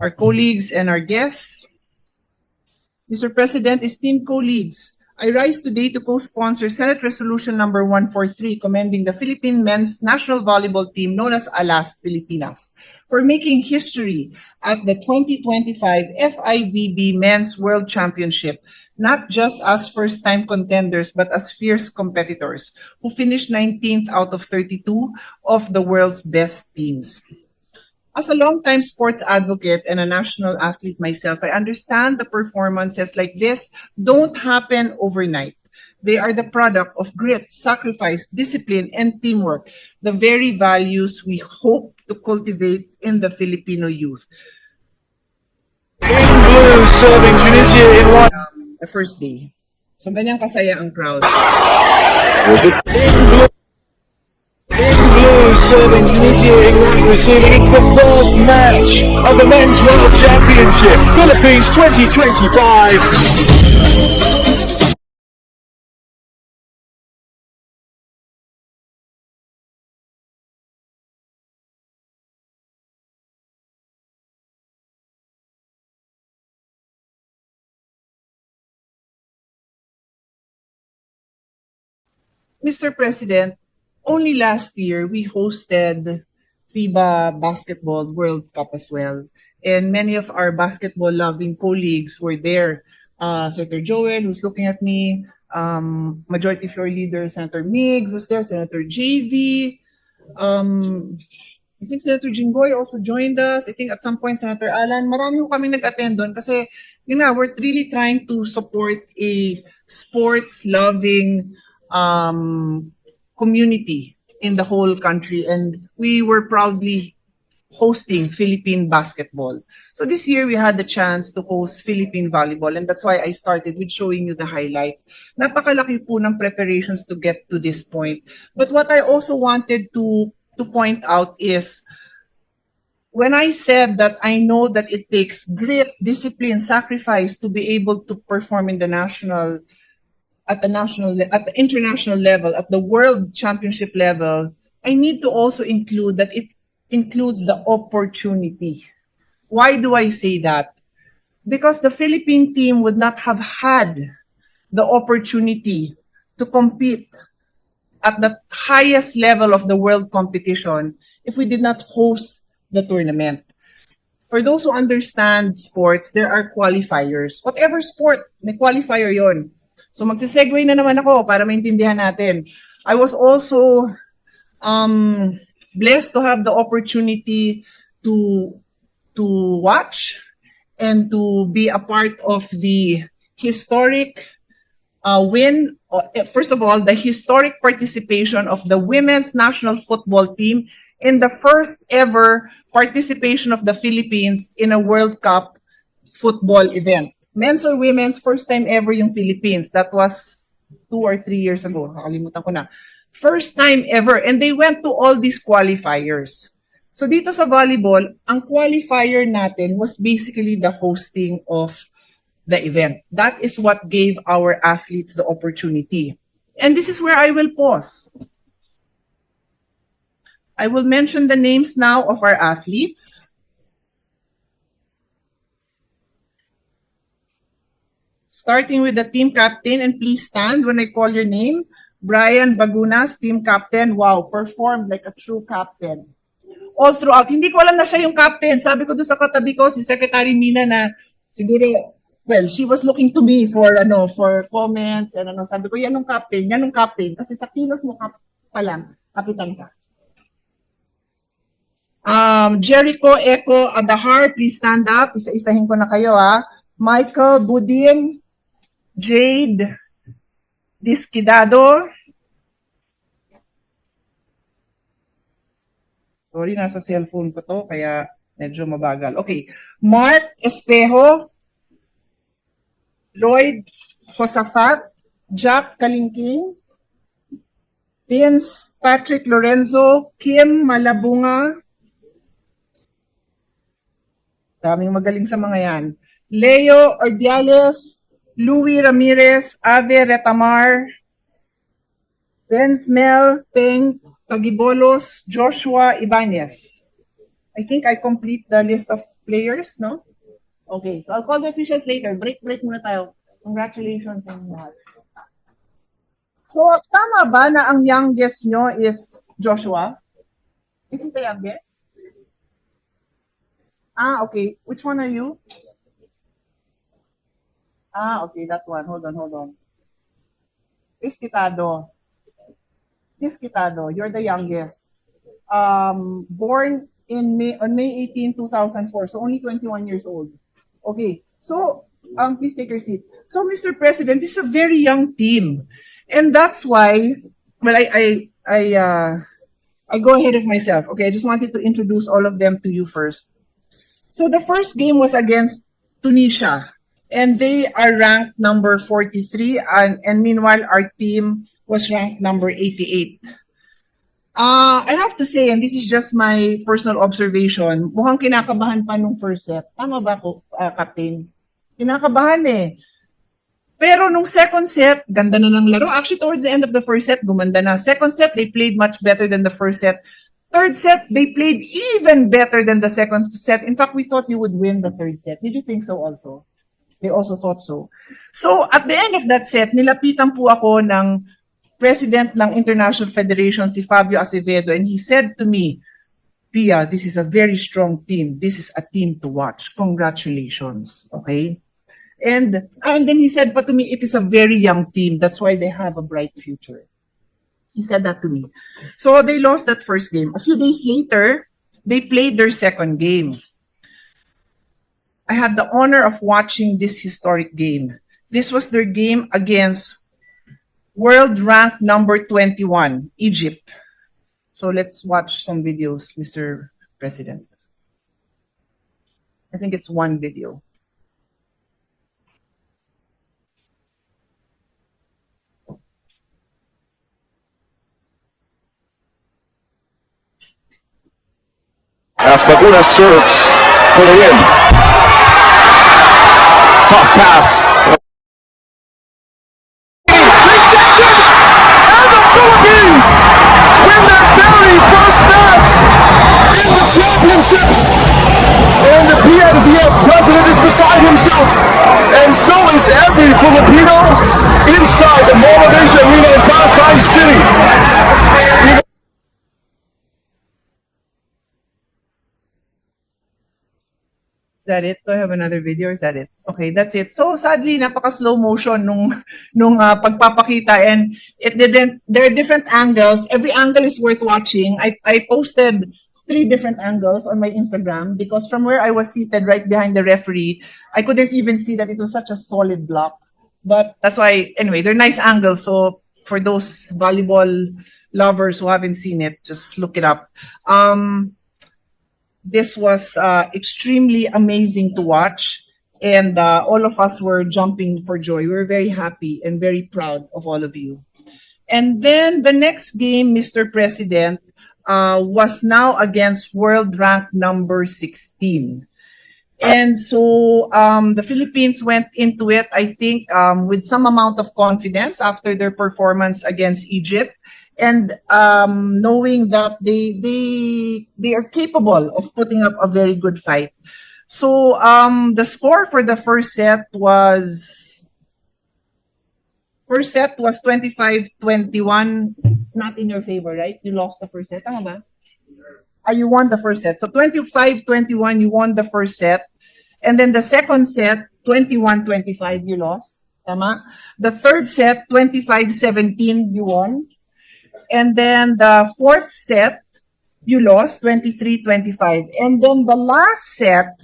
our colleagues, and our guests. Mr. President, esteemed colleagues, I rise today to co-sponsor Senate Resolution Number 143 commending the Philippine men's national volleyball team known as Alas Pilipinas for making history at the 2025 FIVB Men's World Championship, not just as first-time contenders but as fierce competitors who finished 19th out of 32 of the world's best teams. As a longtime sports advocate and a national athlete myself, I understand the performances like this don't happen overnight. They are the product of grit, sacrifice, discipline, and teamwork, the very values we hope to cultivate in the Filipino youth. In blue, serving Tunisia in white. Um, the first day. So, ganyan kasaya ang crowd. In blue, serving Tunisia in white, receiving. It's the first match of the Men's World Championship, Philippines 2025. Mr. President, only last year we hosted FIBA Basketball World Cup as well. And many of our basketball loving colleagues were there. Uh, Senator Joel, who's looking at me, um, Majority Floor Leader Senator Miggs was there, Senator JV, um, I think Senator Jinggoy also joined us. I think at some point Senator Alan. Marami ko kami nag-attend doon kasi yun nga, we're really trying to support a sports-loving um, community in the whole country and we were proudly hosting Philippine basketball. So this year we had the chance to host Philippine volleyball and that's why I started with showing you the highlights. Napakalaki po ng preparations to get to this point. But what I also wanted to to point out is when I said that I know that it takes grit, discipline, sacrifice to be able to perform in the national at the national at the international level at the world championship level i need to also include that it includes the opportunity. Why do i say that? Because the philippine team would not have had the opportunity to compete at the highest level of the world competition if we did not host the tournament. For those who understand sports there are qualifiers. Whatever sport may qualifier yon So magsisegue na naman ako para maintindihan natin. I was also um, blessed to have the opportunity to to watch and to be a part of the historic uh, win. uh, First of all, the historic participation of the women's national football team in the first ever participation of the Philippines in a World Cup football event. Men's or women's, first time ever yung Philippines. That was two or three years ago. Nakalimutan ko na. First time ever. And they went to all these qualifiers. So dito sa volleyball, ang qualifier natin was basically the hosting of the event. That is what gave our athletes the opportunity. And this is where I will pause. I will mention the names now of our athletes. Starting with the team captain, and please stand when I call your name. Brian Bagunas, team captain. Wow, performed like a true captain. All throughout. Hindi ko alam na siya yung captain. Sabi ko doon sa katabi ko, si Secretary Mina na siguro, well, she was looking to me for ano, for comments and ano. Sabi ko, yan yung captain, yan yung captain. Kasi sa kilos mo kap pa lang, kapitan ka. Um, Jericho Echo Adahar, please stand up. Isa-isahin ko na kayo ha. Michael Budim, Jade Disquidado. Sorry, nasa cellphone ko to, kaya medyo mabagal. Okay. Mark Espejo, Lloyd Josafat, Jack Kalingking, Vince Patrick Lorenzo, Kim Malabunga, daming magaling sa mga yan. Leo Ordiales, Louis Ramirez, Ave Retamar, Benz Mel, Peng, Tagibolos, Joshua Ibanez. I think I complete the list of players, no? Okay, so I'll call the officials later. Break, break muna tayo. Congratulations and. So, tama ba na ang youngest nyo is Joshua? Is he the youngest? Ah, okay. Which one are you? Ah, okay, that one. Hold on, hold on. Chris Quitado, you're the youngest. Um, born in May, on May 18, 2004, so only 21 years old. Okay, so, um, please take your seat. So, Mr. President, this is a very young team. And that's why, well, I, I, I, uh, I go ahead of myself. Okay, I just wanted to introduce all of them to you first. So the first game was against Tunisia, and they are ranked number 43, and, and meanwhile, our team was ranked number 88. Uh, I have to say, and this is just my personal observation, mukhang kinakabahan pa nung first set. Tama ba ko, uh, Captain? Kinakabahan eh. Pero nung second set, ganda na ng laro. Actually, towards the end of the first set, gumanda na. Second set, they played much better than the first set. Third set, they played even better than the second set. In fact, we thought you would win the third set. Did you think so also? They also thought so. So, at the end of that set, nilapitan po ako ng president ng International Federation, si Fabio Acevedo, and he said to me, Pia, this is a very strong team. This is a team to watch. Congratulations. Okay? And and then he said, but to me, it is a very young team. That's why they have a bright future. He said that to me. So they lost that first game. A few days later, they played their second game. I had the honor of watching this historic game. This was their game against world rank number 21, Egypt. So let's watch some videos, Mr. President. I think it's one video. Asbaguna serves for the win. Tough pass. Rejected! And the Philippines Is that it? Do I have another video is that it? Okay, that's it. So sadly, napaka slow motion nung nung uh, pagpapakita and it didn't there are different angles. Every angle is worth watching. I I posted three different angles on my Instagram because from where I was seated right behind the referee, I couldn't even see that it was such a solid block. But that's why anyway, they're nice angles. So for those volleyball lovers who haven't seen it, just look it up. Um this was uh, extremely amazing to watch. And uh, all of us were jumping for joy. We were very happy and very proud of all of you. And then the next game mr president uh, was now against world rank number 16 and so um, the philippines went into it i think um, with some amount of confidence after their performance against egypt and um, knowing that they they they are capable of putting up a very good fight. So um, the score for the first set was first set was 25-21 not in your favor, right? You lost the first set, tama? Ah, you won the first set. So 25-21 you won the first set. And then the second set 21-25 you lost. Tama? The third set 25-17 you won. And then the fourth set, you lost 23-25. And then the last set,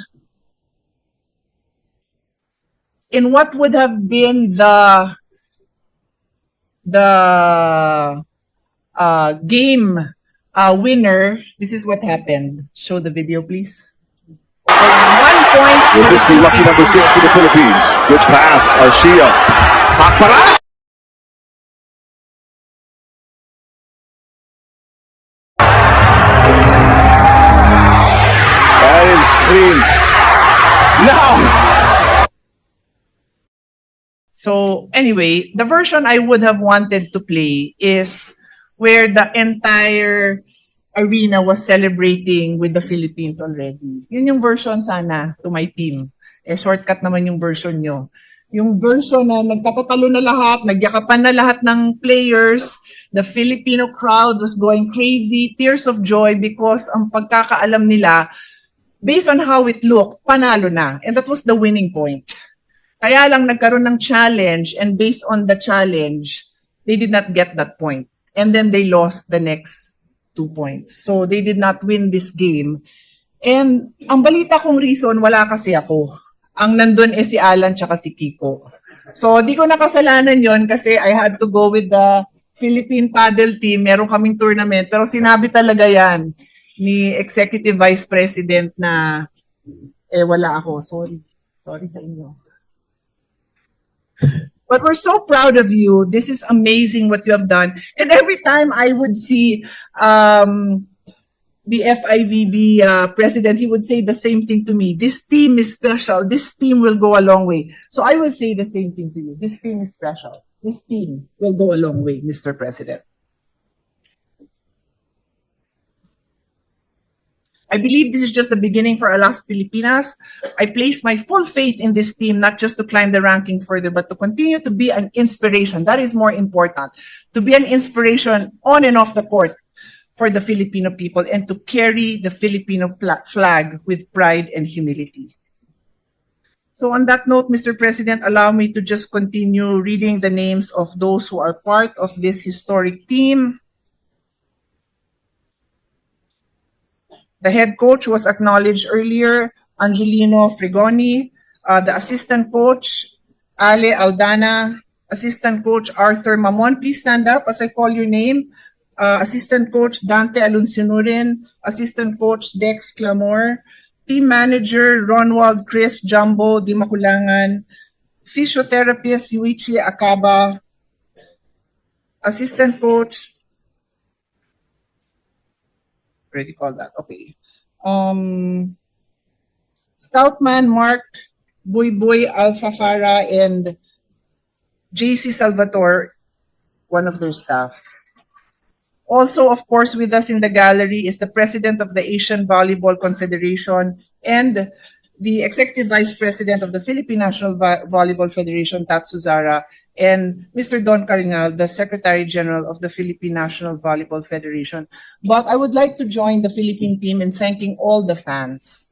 in what would have been the the uh, game uh, winner, this is what happened. Show the video, please. One point. Will this be lucky number six for the Philippines? Good pass. Hakparas! Clean. Now, So anyway, the version I would have wanted to play is where the entire arena was celebrating with the Philippines already. Yun yung version sana to my team. Eh, shortcut naman yung version nyo. Yung version na nagtatatalo na lahat, nagyakapan na lahat ng players, the Filipino crowd was going crazy, tears of joy because ang pagkakaalam nila, based on how it looked, panalo na. And that was the winning point. Kaya lang nagkaroon ng challenge and based on the challenge, they did not get that point. And then they lost the next two points. So they did not win this game. And ang balita kong reason, wala kasi ako. Ang nandun eh si Alan tsaka si Kiko. So di ko nakasalanan yon kasi I had to go with the Philippine paddle team. Meron kaming tournament. Pero sinabi talaga yan ni Executive Vice President na eh wala ako. Sorry. Sorry sa inyo. But we're so proud of you. This is amazing what you have done. And every time I would see um, the FIVB uh, president, he would say the same thing to me. This team is special. This team will go a long way. So I will say the same thing to you. This team is special. This team will go a long way, Mr. President. I believe this is just the beginning for Alas Filipinas. I place my full faith in this team, not just to climb the ranking further, but to continue to be an inspiration. That is more important. To be an inspiration on and off the court for the Filipino people and to carry the Filipino flag with pride and humility. So on that note, Mr. President, allow me to just continue reading the names of those who are part of this historic team. The head coach was acknowledged earlier, Angelino Frigoni. Uh, the assistant coach, Ale Aldana. Assistant coach, Arthur Mamon. Please stand up as I call your name. Uh, assistant coach, Dante Alunsinurin. Assistant coach, Dex Clamor. Team manager, Ronwald Chris Jumbo Di Makulangan. Physiotherapist, Yuichi Akaba. Assistant coach, already called that. Okay. Um, Scoutman Mark Boy Boy Alfafara and JC Salvatore, one of their staff. Also, of course, with us in the gallery is the president of the Asian Volleyball Confederation and the executive vice president of the Philippine National Vo- Volleyball Federation, Tatsuzara, and Mr. Don Caringal, the Secretary General of the Philippine National Volleyball Federation. But I would like to join the Philippine team in thanking all the fans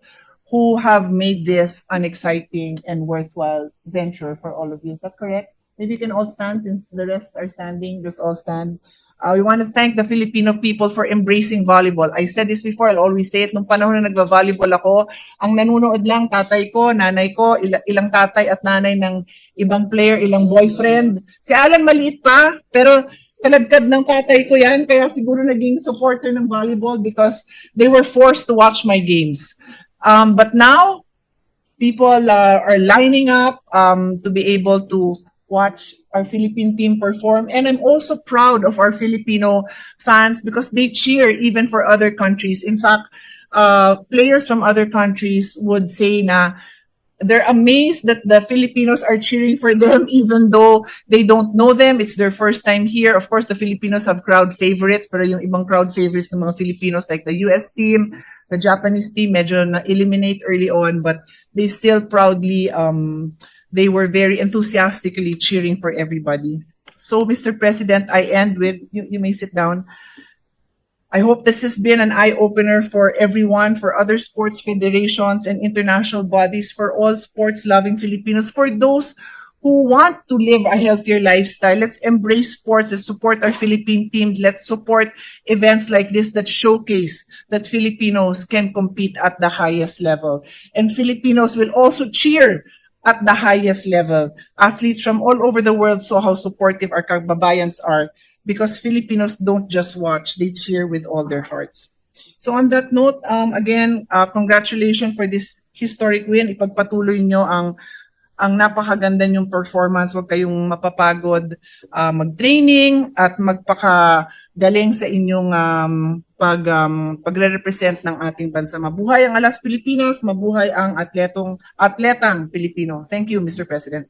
who have made this an exciting and worthwhile venture for all of you. Is that correct? Maybe you can all stand since the rest are standing. Just all stand. Uh, we want to thank the Filipino people for embracing volleyball. I said this before, I'll always say it. Nung panahon na nagva-volleyball ako, ang nanunood lang tatay ko, nanay ko, ila- ilang tatay at nanay ng ibang player, ilang boyfriend. Si Alan maliit pa, pero kalagkad ng tatay ko yan, kaya siguro naging supporter ng volleyball because they were forced to watch my games. Um, but now, people uh, are lining up um, to be able to watch our Philippine team perform. And I'm also proud of our Filipino fans because they cheer even for other countries. In fact, uh, players from other countries would say na they're amazed that the Filipinos are cheering for them even though they don't know them. It's their first time here. Of course, the Filipinos have crowd favorites, pero yung ibang crowd favorites ng mga Filipinos like the US team, the Japanese team, medyo na-eliminate early on, but they still proudly, um, they were very enthusiastically cheering for everybody. So, Mr. President, I end with, you, you may sit down. I hope this has been an eye opener for everyone, for other sports federations and international bodies, for all sports loving Filipinos, for those who want to live a healthier lifestyle. Let's embrace sports. Let's support our Philippine teams. Let's support events like this that showcase that Filipinos can compete at the highest level. And Filipinos will also cheer at the highest level. Athletes from all over the world saw how supportive our kababayans are because Filipinos don't just watch, they cheer with all their hearts. So on that note, um, again, uh, congratulations for this historic win. Ipagpatuloy nyo ang ang napakaganda niyong performance. Huwag kayong mapapagod uh, mag-training at magpakagaling sa inyong um, pag, um, pagre-represent ng ating bansa. Mabuhay ang Alas Pilipinas, mabuhay ang atletong, atletang Pilipino. Thank you, Mr. President.